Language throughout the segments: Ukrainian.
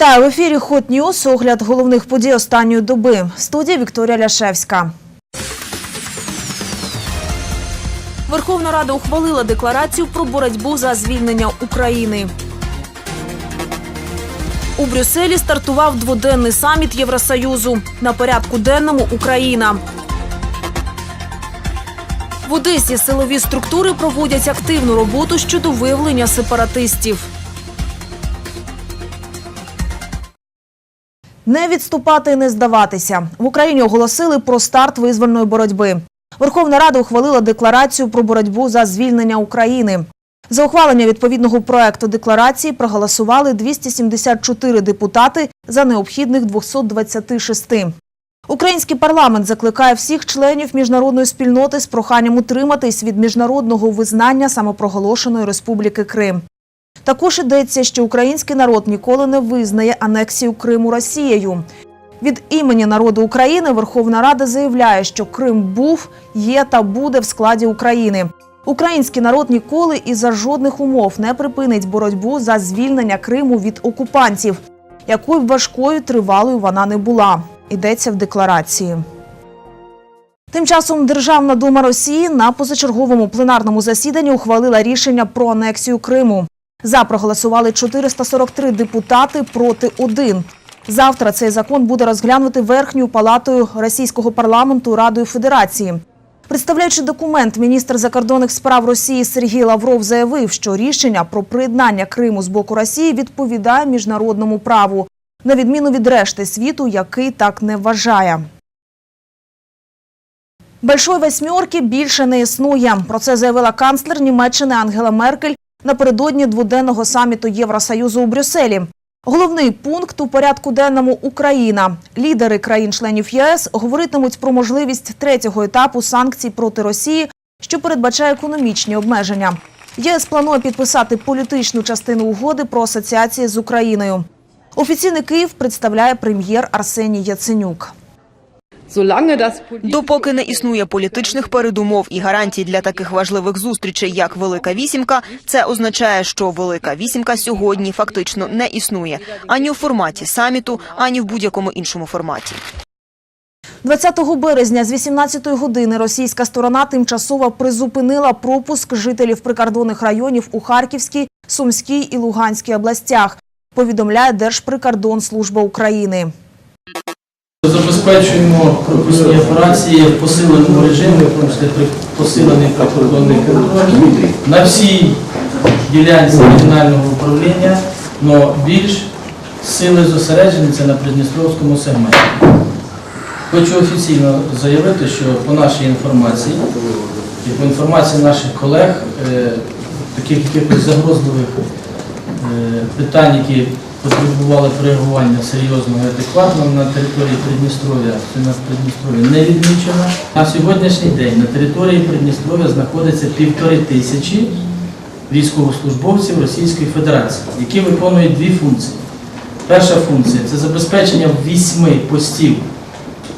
Вітаю в ефірі Хот Ньюс. Огляд головних подій останньої доби. В студії Вікторія Ляшевська. Верховна Рада ухвалила декларацію про боротьбу за звільнення України. У Брюсселі стартував дводенний саміт Євросоюзу. На порядку денному Україна. В Одесі силові структури проводять активну роботу щодо виявлення сепаратистів. Не відступати не здаватися. В Україні оголосили про старт визвольної боротьби. Верховна Рада ухвалила декларацію про боротьбу за звільнення України. За ухвалення відповідного проекту декларації проголосували 274 депутати за необхідних 226. Український парламент закликає всіх членів міжнародної спільноти з проханням утриматись від міжнародного визнання самопроголошеної Республіки Крим. Також йдеться, що український народ ніколи не визнає анексію Криму Росією. Від імені народу України Верховна Рада заявляє, що Крим був, є та буде в складі України. Український народ ніколи і за жодних умов не припинить боротьбу за звільнення Криму від окупантів, якою б важкою тривалою вона не була. Йдеться в декларації. Тим часом Державна дума Росії на позачерговому пленарному засіданні ухвалила рішення про анексію Криму. За проголосували 443 депутати проти один. Завтра цей закон буде розглянути верхньою палатою російського парламенту Радою Федерації. Представляючи документ, міністр закордонних справ Росії Сергій Лавров заявив, що рішення про приєднання Криму з боку Росії відповідає міжнародному праву, на відміну від решти світу, який так не вважає. Большої восьмерки більше не існує. Про це заявила канцлер Німеччини Ангела Меркель напередодні дводенного саміту Євросоюзу у Брюсселі. Головний пункт у порядку денному Україна. Лідери країн-членів ЄС говоритимуть про можливість третього етапу санкцій проти Росії, що передбачає економічні обмеження. ЄС планує підписати політичну частину угоди про асоціації з Україною. Офіційний Київ представляє прем'єр Арсеній Яценюк. Допоки не існує політичних передумов і гарантій для таких важливих зустрічей, як Велика Вісімка, це означає, що Велика Вісімка сьогодні фактично не існує ані у форматі саміту, ані в будь-якому іншому форматі. 20 березня з 18 години російська сторона тимчасово призупинила пропуск жителів прикордонних районів у Харківській, Сумській і Луганській областях, повідомляє Держприкордонслужба України. Забезпечуємо пропускні операції в посиленому режимі, в тому числі при посилений на всій ділянці регіонального управління, але більш сили зосереджені це на Придністровському сегменті. Хочу офіційно заявити, що по нашій інформації і по інформації наших колег, е, таких якихось загрозливих е, питань, які потребували реагування серйозного і адекватного на території Придністров'я, це на Придністров'я не відмічено. На сьогоднішній день на території Придністров'я знаходиться півтори тисячі військовослужбовців Російської Федерації, які виконують дві функції. Перша функція це забезпечення вісьми постів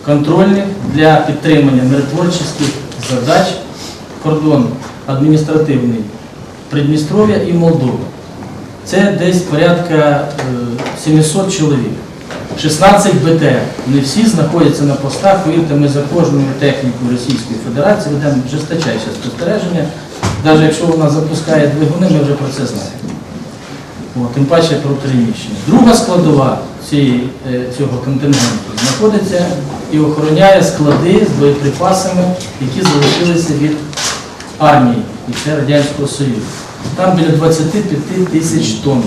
контрольних для підтримання миротворчих задач кордон адміністративний Придністров'я і Молдови. Це десь порядка е, 700 чоловік. 16 БТР. Не всі знаходяться на постах. Повірте, ми за кожною технікою Російської Федерації ведемо жесточайше спостереження. Навіть якщо вона запускає двигуни, ми вже про це знаємо. От, тим паче про переміщення. Друга складова цієї, е, цього контингенту знаходиться і охороняє склади з боєприпасами, які залишилися від армії і це Радянського Союзу. Там біля 25 тисяч тонн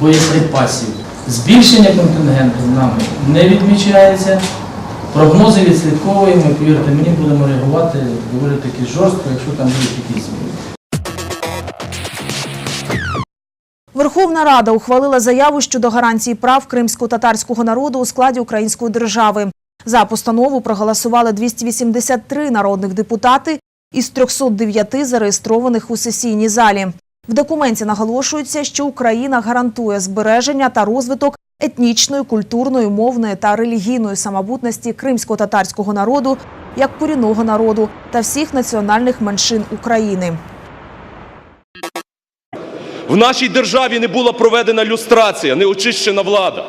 боєприпасів. Збільшення контингенту нами не відмічається. Прогнози відслідковуємо, повірте, мені будемо реагувати доволі таки жорстко, якщо там будуть якісь зміни. Верховна Рада ухвалила заяву щодо гарантії прав кримсько-татарського народу у складі української держави. За постанову проголосували 283 народних депутати із 309 зареєстрованих у сесійній залі. В документі наголошується, що Україна гарантує збереження та розвиток етнічної, культурної, мовної та релігійної самобутності кримсько-татарського народу як корінного народу та всіх національних меншин України. В нашій державі не була проведена люстрація, не очищена влада.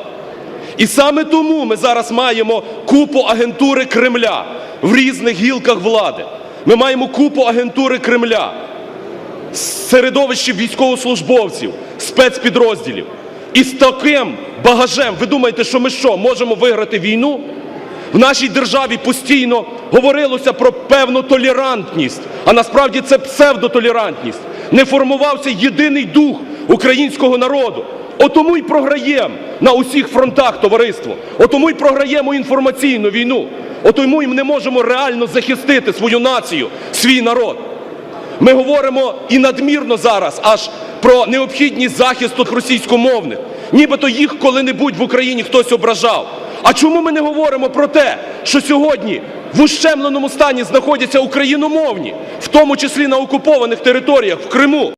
І саме тому ми зараз маємо купу агентури Кремля в різних гілках влади. Ми маємо купу агентури Кремля, середовище військовослужбовців, спецпідрозділів. І з таким багажем, ви думаєте, що ми що, можемо виграти війну? В нашій державі постійно говорилося про певну толерантність, а насправді це псевдотолерантність. Не формувався єдиний дух українського народу. Отому й програємо на усіх фронтах товариство. Отому й програємо інформаційну війну. Отому й не можемо реально захистити свою націю, свій народ. Ми говоримо і надмірно зараз аж про необхідність захисту російськомовних. Нібито їх коли-небудь в Україні хтось ображав. А чому ми не говоримо про те, що сьогодні в ущемленому стані знаходяться україномовні, в тому числі на окупованих територіях в Криму?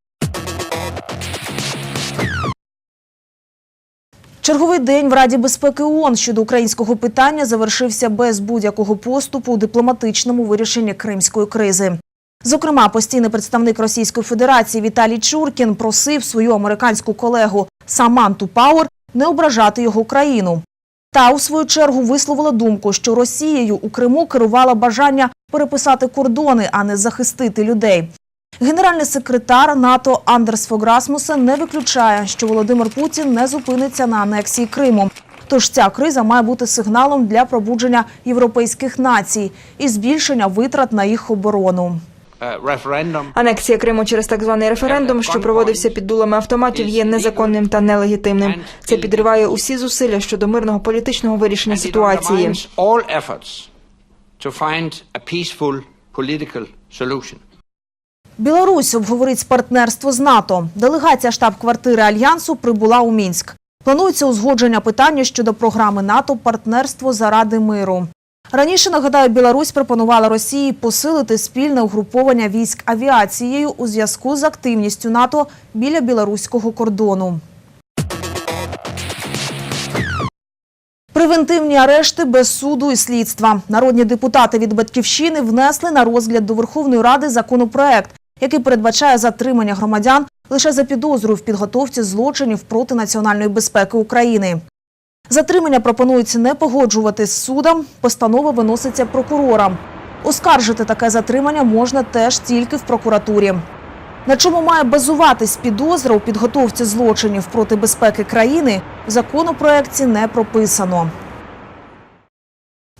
Черговий день в Раді безпеки ООН щодо українського питання завершився без будь-якого поступу у дипломатичному вирішенні кримської кризи. Зокрема, постійний представник Російської Федерації Віталій Чуркін просив свою американську колегу Саманту Пауер не ображати його країну. Та у свою чергу висловила думку, що Росією у Криму керувала бажання переписати кордони, а не захистити людей. Генеральний секретар НАТО Андерс Фог Расмусен не виключає, що Володимир Путін не зупиниться на анексії Криму. Тож ця криза має бути сигналом для пробудження європейських націй і збільшення витрат на їх оборону. Анексія Криму через так званий референдум, що проводився під дулами автоматів, є незаконним та нелегітимним. Це підриває усі зусилля щодо мирного політичного вирішення ситуації. Білорусь обговорить партнерство з НАТО. Делегація штаб-квартири Альянсу прибула у Мінськ. Планується узгодження питання щодо програми НАТО «Партнерство заради миру». Раніше, нагадаю, Білорусь пропонувала Росії посилити спільне угруповання військ авіацією у зв'язку з активністю НАТО біля білоруського кордону. Превентивні арешти без суду і слідства. Народні депутати від Батьківщини внесли на розгляд до Верховної Ради законопроект, який передбачає затримання громадян лише за підозрою в підготовці злочинів проти національної безпеки України. Затримання пропонується не погоджувати з судом, постанова виноситься прокурорам. Оскаржити таке затримання можна теж тільки в прокуратурі. На чому має базуватись підозра у підготовці злочинів проти безпеки країни, в законопроекті не прописано.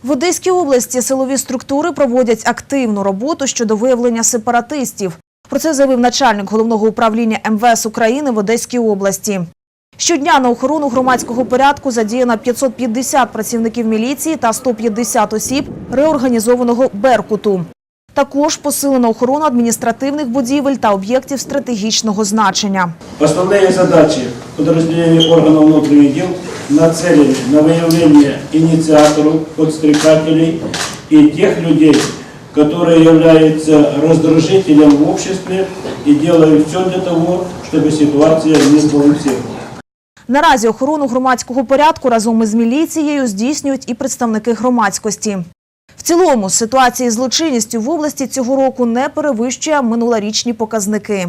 В Одеській області силові структури проводять активну роботу щодо виявлення сепаратистів. Про це заявив начальник головного управління МВС України в Одеській області. Щодня на охорону громадського порядку задіяно 550 працівників міліції та 150 осіб реорганізованого «Беркуту». Також посилено охорону адміністративних будівель та об'єктів стратегічного значення. Основные задачи подразделения органов внутренних дел нацелены на выявление инициаторов, подстрекателей и тех людей, которые являются раздражителем в обществе и делают все для того, чтобы ситуация не сбалансировалась. Наразі охорону громадського порядку разом із міліцією здійснюють і представники громадськості. В цілому ситуація з злочинністю в області цього року не перевищує минулорічні показники.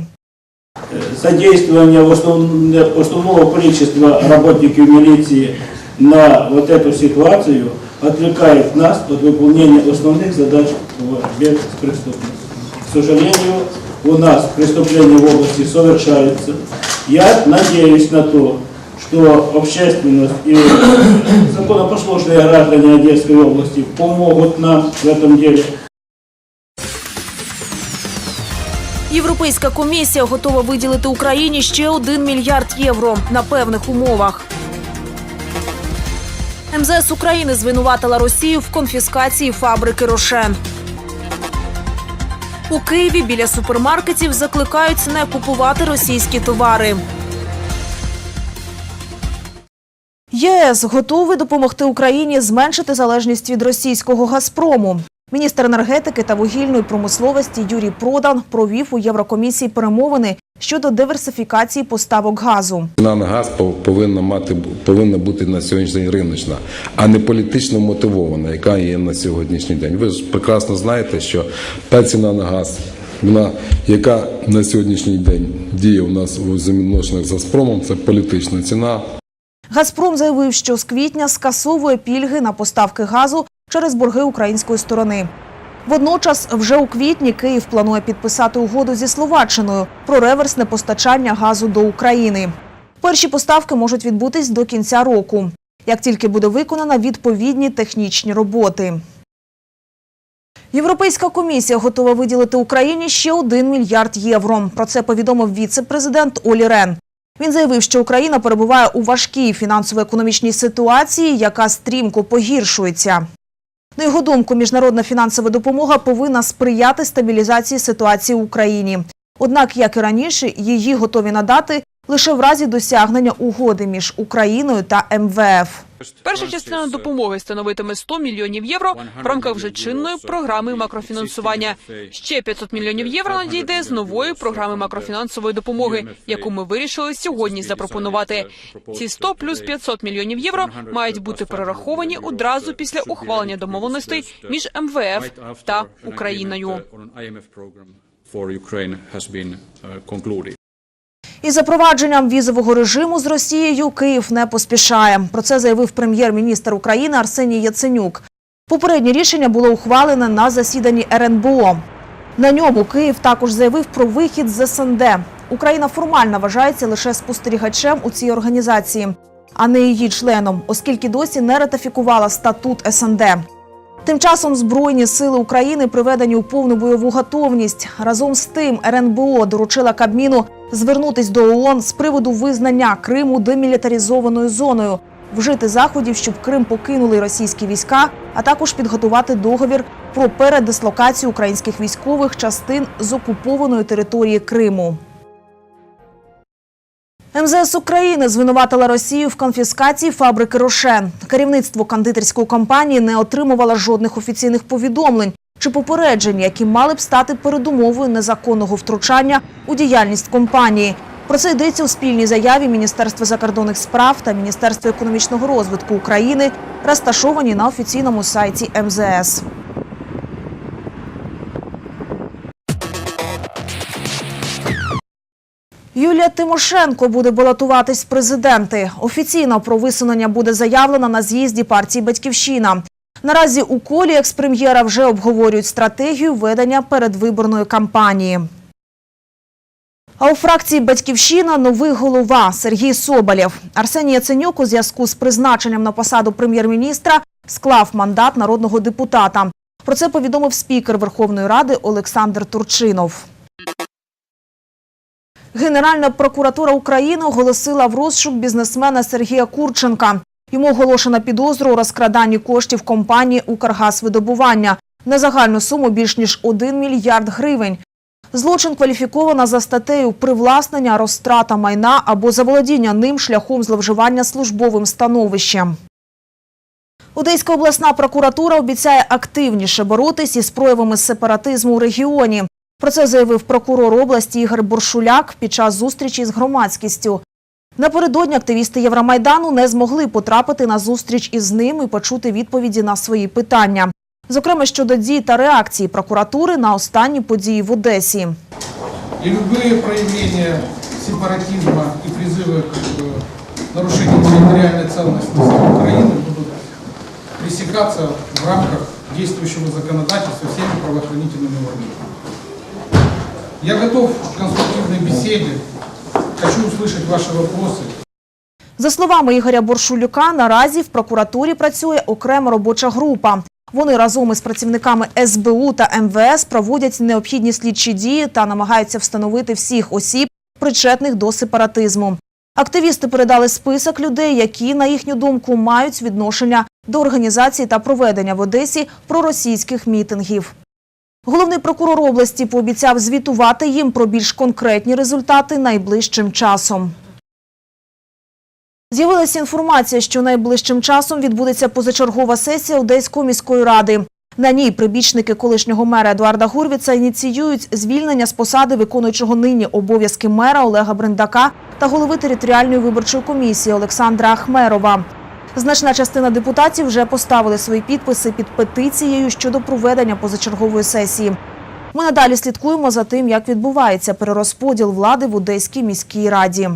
Задействование в основ- основного количества работников милиции на вот эту ситуацию отвлекает нас от выполнения основных задач в борьбе с преступностью. К сожалению, у нас преступления в области совершаются. Я надеюсь на то, что общественность и законопослушные граждане Одесской области помогут нам в этом деле. Європейська комісія готова виділити Україні ще 1 мільярд євро на певних умовах. МЗС України звинуватила Росію в конфіскації фабрики Рошен. У Києві біля супермаркетів закликають не купувати російські товари. ЄС готовий допомогти Україні зменшити залежність від російського Газпрому. Міністр енергетики та вугільної промисловості Юрій Продан провів у Єврокомісії перемовини щодо диверсифікації поставок газу. Ціна на газ повинна мати повинна бути на сьогоднішній день риночна, а не політично мотивована, яка є на сьогоднішній день. Ви ж прекрасно знаєте, що та ціна на газ, вона яка на сьогоднішній день діє у нас у взаємовідношеннях з Газпромом, це політична ціна. Газпром заявив, що з квітня скасовує пільги на поставки газу через борги української сторони. Водночас, вже у квітні Київ планує підписати угоду зі Словаччиною про реверсне постачання газу до України. Перші поставки можуть відбутись до кінця року, як тільки буде виконана відповідні технічні роботи. Європейська комісія готова виділити Україні ще 1 мільярд євро. Про це повідомив віце-президент Олі Рен. Він заявив, що Україна перебуває у важкій фінансово-економічній ситуації, яка стрімко погіршується. На його думку, міжнародна фінансова допомога повинна сприяти стабілізації ситуації в Україні. Однак, як і раніше, її готові надати лише в разі досягнення угоди між Україною та МВФ. Перша частина допомоги становитиме 100 мільйонів євро в рамках вже чинної програми макрофінансування. Ще 500 мільйонів євро надійде з нової програми макрофінансової допомоги, яку ми вирішили сьогодні запропонувати. Ці 100 плюс 500 мільйонів євро мають бути перераховані одразу після ухвалення домовленостей між МВФ та Україною. Із запровадженням візового режиму з Росією Київ не поспішає. Про це заявив прем'єр-міністр України Арсеній Яценюк. Попереднє рішення було ухвалене на засіданні РНБО. На ньому Київ також заявив про вихід з СНД. Україна формально вважається лише спостерігачем у цій організації, а не її членом, оскільки досі не ратифікувала статут СНД. Тим часом Збройні сили України приведені у повну бойову готовність. Разом з тим РНБО доручила Кабміну звернутись до ООН з приводу визнання Криму демілітаризованою зоною, вжити заходів, щоб Крим покинули російські війська, а також підготувати договір про передислокацію українських військових частин з окупованої території Криму. МЗС України звинуватила Росію в конфіскації фабрики Рошен. Керівництво кондитерської компанії не отримувало жодних офіційних повідомлень чи попереджень, які мали б стати передумовою незаконного втручання у діяльність компанії. Про це йдеться у спільній заяві Міністерства закордонних справ та Міністерства економічного розвитку України, розташовані на офіційному сайті МЗС. Юлія Тимошенко буде балотуватись в президенти. Офіційно про висунення буде заявлено на з'їзді партії Батьківщина. Наразі у колі експрем'єра вже обговорюють стратегію ведення передвиборної кампанії. А у фракції Батьківщина новий голова Сергій Соболєв. Арсеній Яценюк у зв'язку з призначенням на посаду прем'єр-міністра склав мандат народного депутата. Про це повідомив спікер Верховної Ради Олександр Турчинов. Генеральна прокуратура України оголосила в розшук бізнесмена Сергія Курченка. Йому оголошена підозру у розкраданні коштів компанії «Укргазвидобування» на загальну суму більш ніж 1 мільярд гривень. Злочин кваліфіковано за статтею «Привласнення, розтрата майна або заволодіння ним шляхом зловживання службовим становищем». Одеська обласна прокуратура обіцяє активніше боротись із проявами сепаратизму у регіоні. Про це заявив прокурор області Ігор Буршуляк під час зустрічі з громадськістю. Напередодні активісти Євромайдану не змогли потрапити на зустріч із ним і почути відповіді на свої питання. Зокрема, щодо дій та реакції прокуратури на останні події в Одесі. И любые проявления сепаратизма и призывы к э, нарушению территориальной целостности Украины будут пресекаться в рамках действующего законодательства всеми правоохранительными органами. Я готов к конструктивной беседе, хочу услышать ваши вопросы. За словами Ігоря Боршулюка, наразі в прокуратурі працює окрема робоча група. Вони разом із працівниками СБУ та МВС проводять необхідні слідчі дії та намагаються встановити всіх осіб, причетних до сепаратизму. Активісти передали список людей, які, на їхню думку, мають відношення до організації та проведення в Одесі проросійських мітингів. Головний прокурор області пообіцяв звітувати їм про більш конкретні результати найближчим часом. З'явилася інформація, що найближчим часом відбудеться позачергова сесія Одеської міської ради. На ній прибічники колишнього мера Едуарда Гурвіца ініціюють звільнення з посади виконуючого нині обов'язки мера Олега Брендака та голови територіальної виборчої комісії Олександра Ахмерова. Значна частина депутатів вже поставили свої підписи під петицією щодо проведення позачергової сесії. Ми надалі слідкуємо за тим, як відбувається перерозподіл влади в Одеській міській раді.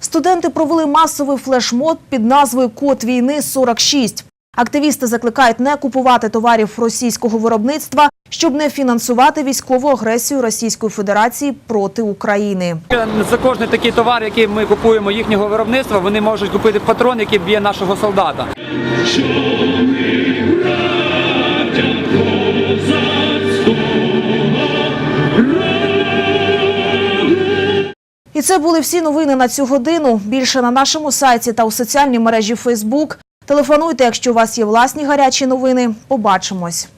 Студенти провели масовий флешмоб під назвою Код війни 46. Активісти закликають не купувати товарів російського виробництва, щоб не фінансувати військову агресію Російської Федерації проти України. За кожний такий товар, який ми купуємо їхнього виробництва, вони можуть купити патрон, який б'є нашого солдата. І це були всі новини на цю годину. Більше на нашому сайті та у соціальній мережі Фейсбук. Телефонуйте, якщо у вас є власні гарячі новини. Побачимось.